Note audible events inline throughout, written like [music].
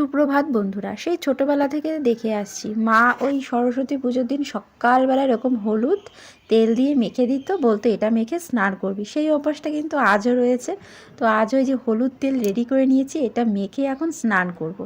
সুপ্রভাত বন্ধুরা, সেই ছোটোবেলা থেকে দেখে আসছি। মা ওই সরস্বতী পুজোর দিন সকালবেলা এরকম হলুদ তেল দিয়ে মেখে দিত, বলতো, এটা মেখে স্নান করবি। সেই অভ্যাসটা কিন্তু আজও রয়েছে। তো আজ ওই যে হলুদ তেল রেডি করে নিয়েছি, এটা মেখে এখন স্নান করব।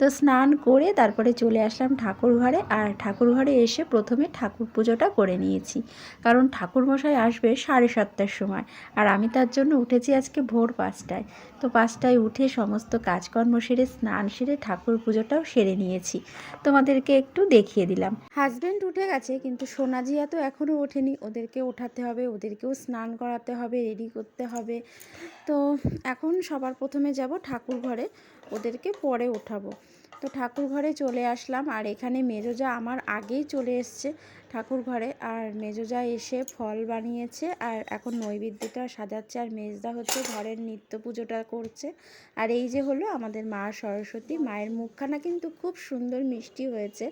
তো স্নান করে তারপরে চলে আসলাম ঠাকুর ঘরে আর ঠাকুর ঘরে এসে প্রথমে ঠাকুর পুজোটা করে নিয়েছি। কারণ ঠাকুরমশাই আসবে সাড়ে সাতটার সময় আর আমি তার জন্য উঠেছি আজকে ভোর পাঁচটায়। তো পাঁচটায় উঠে সমস্ত কাজকর্ম সেরে, স্নান সেরে ঠাকুর পুজোটাও সেরে নিয়েছি। তোমাদেরকে একটু দেখিয়ে দিলাম। হাজব্যান্ড উঠে গেছে কিন্তু সোনাজিয়া তো এখনও ওঠেনি। ওদেরকে ওঠাতে হবে, ওদেরকেও স্নান করাতে হবে, রেডি করতে হবে। তো এখন সবার প্রথমে যাব ঠাকুর ঘরে ওদেরকে পরে ওঠাবো তো ঠাকুর ঘরে চলে আসলাম। আর এখানে মেজোজা আমার আগেই চলে এসছে ঠাকুর ঘরে আর মেজোজা এসে ফল বানিয়েছে আর এখন নৈবেদ্যটা সাজাচ্ছে। আর মেজদা হচ্ছে ঘরের নিত্য পুজোটা করছে। আর এই যে হলো আমাদের মা সরস্বতী, মায়ের মুখখানা কিন্তু খুব সুন্দর মিষ্টি হয়েছে।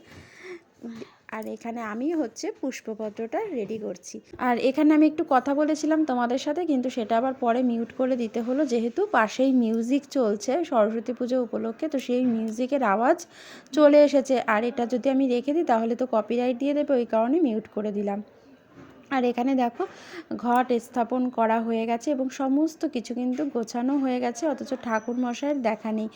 আর এখানে আমি হচ্ছে পুষ্পপত্রটা রেডি করছি। আর এখানে আমি একটু কথা বলেছিলাম তোমাদের সাথে, কিন্তু সেটা আবার পরে মিউট করে দিতে হলো। যেহেতু পাশেই মিউজিক চলছে, সরস্বতী পুজো উপলক্ষে, তো সেই মিউজিকের আওয়াজ চলে এসেছে। আর এটা যদি আমি রেখে দিই, তাহলে তো কপিরাইট দিয়ে দেবে, ওই কারণে মিউট করে দিলাম। আর এখানে দেখো ঘট স্থাপন করা হয়ে গেছে এবং সমস্ত কিছু কিন্তু গোছানো হয়ে গেছে, অথচ ঠাকুর মশাইয়ের দেখা নেই।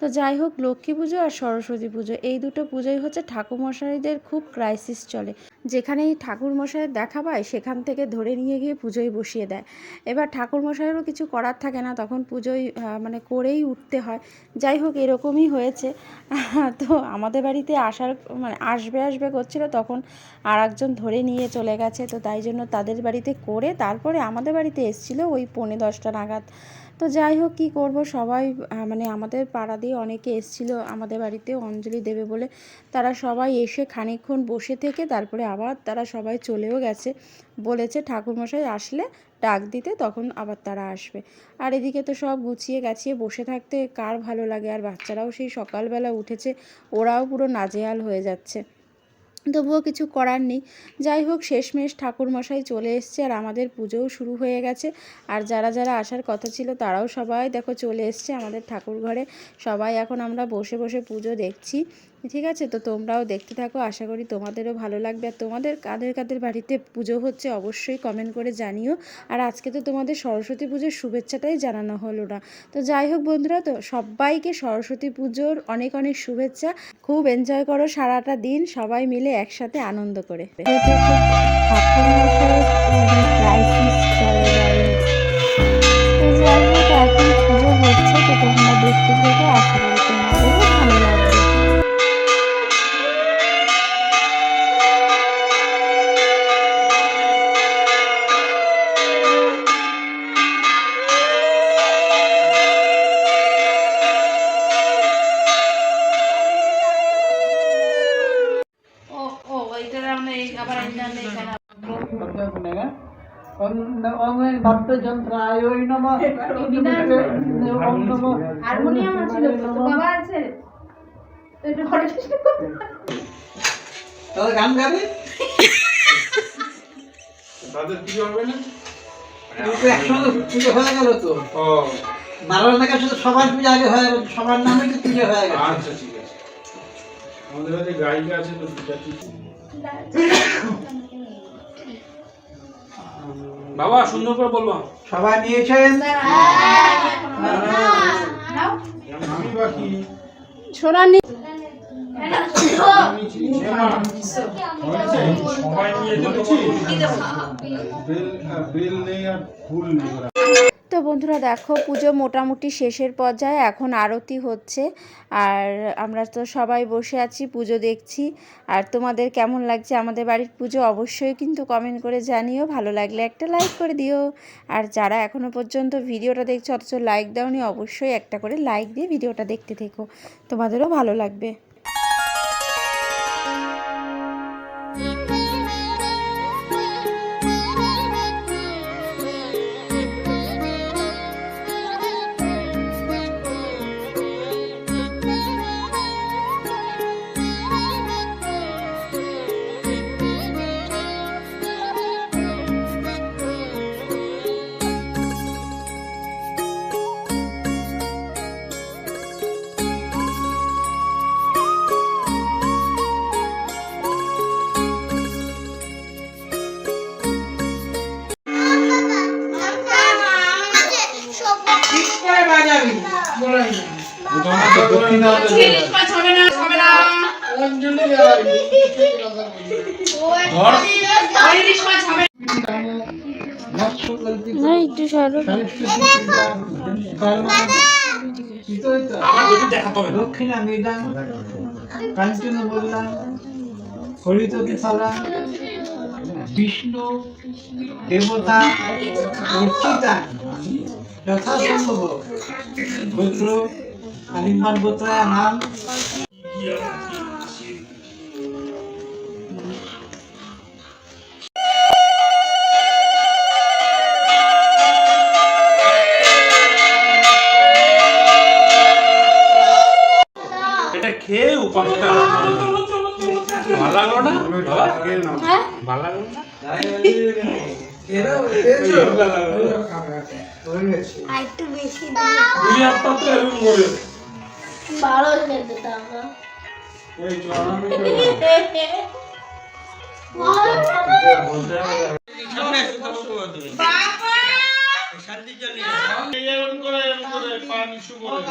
তো যাই হোক, লক্ষ্মী পুজো আর সরস্বতী পুজো, এই দুটো পুজোই হচ্ছে ঠাকুর মশাইদের খুব ক্রাইসিস চলে। যেখানেই ঠাকুর মশাইয়ের দেখা পায়, সেখান থেকে ধরে নিয়ে গিয়ে পুজোয় বসিয়ে দেয়। এবার ঠাকুর মশাইয়েরও কিছু করার থাকে না, তখন পুজোয় মানে করেই উঠতে হয়। যাই হোক, এরকমই হয়েছে। [laughs] তো আমাদের বাড়িতে আসার মানে আসবে আসবে করছিল, তখন আর একজন ধরে নিয়ে চলে গেছে। তো তাই জন্য তাদের বাড়িতে করে তারপরে আমাদের বাড়িতে এসেছিল ওই পৌনে দশটা নাগাদ। তো যাই হোক, কী করব? সবাই মানে আমাদের পাড়া দিয়ে অনেকে এসেছিল আমাদের বাড়িতে, অঞ্জলি দেবে বলে। তারা সবাই এসে খানিকক্ষণ বসে থেকে তারপরে আবার তারা সবাই চলেও গেছে। বলেছে ঠাকুরমশাই আসলে ডাক দিতে, তখন আবার তারা আসবে। আর এদিকে তো সব গুছিয়ে গাছিয়ে বসে থাকতে কার ভালো লাগে? আর বাচ্চারাও সেই সকালবেলা উঠেছে, ওরাও পুরো নাজেহাল হয়ে যাচ্ছে। তবুও কিছু করার নেই। যাই হোক, শেষমেশ ঠাকুরমশাই চলে এসছে আর আমাদের পুজোও শুরু হয়ে গেছে। আর যারা যারা আসার কথা ছিল তারাও সবাই দেখো চলে এসছে আমাদের ঠাকুর ঘরে সবাই এখন আমরা বসে বসে পুজো দেখছি। ঠিক আছে, তো তোমরাও দেখতে থাকো। আশা করি তোমাদেরও ভালো লাগবে। আর তোমাদের কাদের কাদের বাড়িতে পুজো হচ্ছে অবশ্যই কমেন্ট করে জানিও। আর আজকে তো তোমাদের সরস্বতী পুজোর শুভেচ্ছাটাই জানানো হলো না। তো যাই হোক বন্ধুরা, তো সবাইকে সরস্বতী পুজোর অনেক অনেক শুভেচ্ছা। খুব এনজয় করো সারাটা দিন, সবাই মিলে একসাথে আনন্দ করে। দেখতে থেকে। আশা করি তোমাদেরও ভালো লাগবে। হারমোনিয়াম আছে তো বাবা আছে। তো একটু ঘরে চেষ্টা করো। তাহলে গান গাবে? তাদের পুজো হবে না? পুজো হয়ে গেল তো। ও। নারায়ণের কাছে সবার পুজো আগে হয়ে গেল সবার নামে তো পুজো হয়ে গেল। আচ্ছা ঠিক আছে। আমাদের কাছে গায়িকা আছে তো বাবা সুন্দর করে বলব। সবাই নিয়েছেন নি- সবাই নিয়ে বেল বেল নেই আর ফুল নেই বন্ধুরা দেখো, পুজো মোটামুটি শেষের পর্যায়ে, এখন আরতি হচ্ছে। আর আমরা তো সবাই বসে আছি, পুজো দেখছি। আর তোমাদের কেমন লাগছে আমাদের বাড়ির পুজো অবশ্যই কিন্তু কমেন্ট করে জানিও। ভালো লাগলে একটা লাইক করে দিও। আর যারা এখনও পর্যন্ত ভিডিওটা দেখছ, অথচ লাইক দাওনি, অবশ্যই একটা করে লাইক দিয়ে ভিডিওটা দেখতে থেকো। তোমাদেরও ভালো লাগবে। দক্ষিণা মাছ হবে না হবে না। একটু সরো দক্ষিণা মৃদাং কাঞ্চন বললাম হরিত বিফলা বিষ্ণু দেবতা অর্চিতা যথাসম্ভব গোত্র আলিমান গোত্রায় নাম এটা খেয়ে উপাসটা লাগল না? ভালো লাগল না? দুই হাতটা তো এরকম করে। এরকম করে এরকম করে। পা নিচু করে।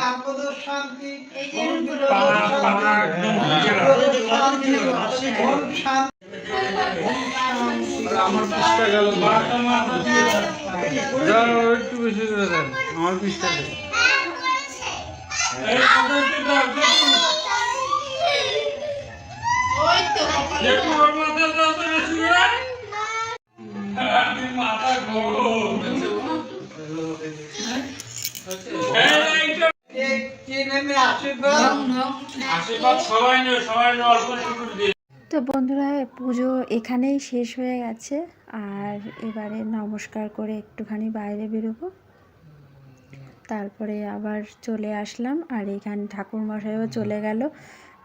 শান্তি। একদম। আমার পিসটা গেল যাও একটু বেশি করে দেন। আমার পিসটা দেন একটু তো বন্ধুরা, পুজো এখানেই শেষ হয়ে গেছে। আর এবারে নমস্কার করে একটুখানি বাইরে বেরোবো। তারপরে আবার চলে আসলাম, আর এখানে ঠাকুর মশাইও চলে গেল।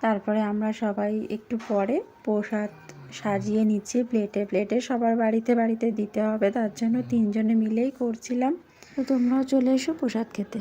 তারপরে আমরা সবাই একটু পরে প্রসাদ সাজিয়ে নিচ্ছি প্লেটে প্লেটে সবার বাড়িতে বাড়িতে দিতে হবে। তার জন্য তিনজনে মিলেই করছিলাম। তো তোমরাও চলে এসো প্রসাদ খেতে।